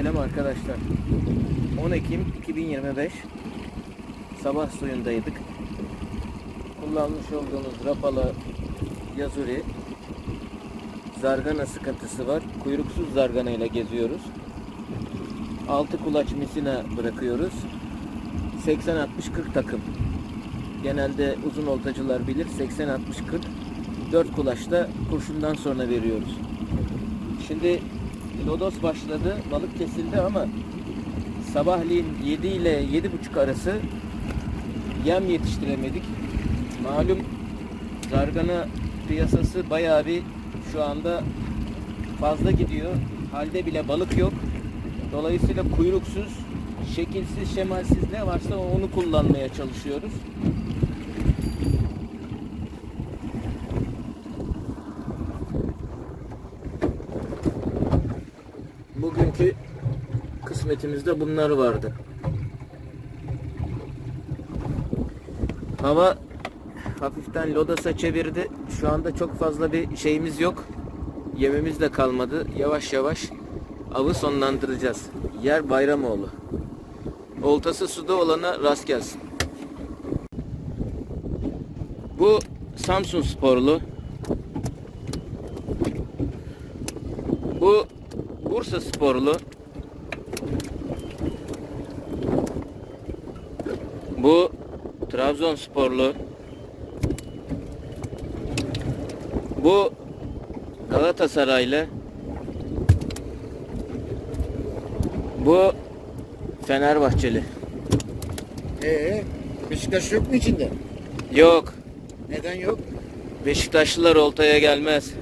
Selam arkadaşlar. 10 Ekim 2025 sabah suyundaydık. Kullanmış olduğumuz Rapala Yazuri zargana sıkıntısı var. Kuyruksuz zargana ile geziyoruz. 6 kulaç misina bırakıyoruz. 80-60-40 takım. Genelde uzun oltacılar bilir. 80-60-40 4 kulaçta kurşundan sonra veriyoruz. Şimdi lodos başladı, balık kesildi ama sabahleyin 7 ile 7.30 arası yem yetiştiremedik. Malum zargana piyasası bayağı bir şu anda fazla gidiyor. Halde bile balık yok. Dolayısıyla kuyruksuz, şekilsiz, şemalsiz ne varsa onu kullanmaya çalışıyoruz. Bugünkü kısmetimizde bunlar vardı. Hava hafiften lodasa çevirdi. Şu anda çok fazla bir şeyimiz yok. Yemimiz de kalmadı. Yavaş yavaş avı sonlandıracağız. Yer Bayramoğlu. Oltası suda olana rast gelsin. Bu Samsun sporlu. Bu Bursa sporlu. Bu Trabzonsporlu. Bu Galatasaraylı. Bu Fenerbahçeli. Ee, Beşiktaş yok mu içinde? Yok. Neden yok? Beşiktaşlılar oltaya gelmez.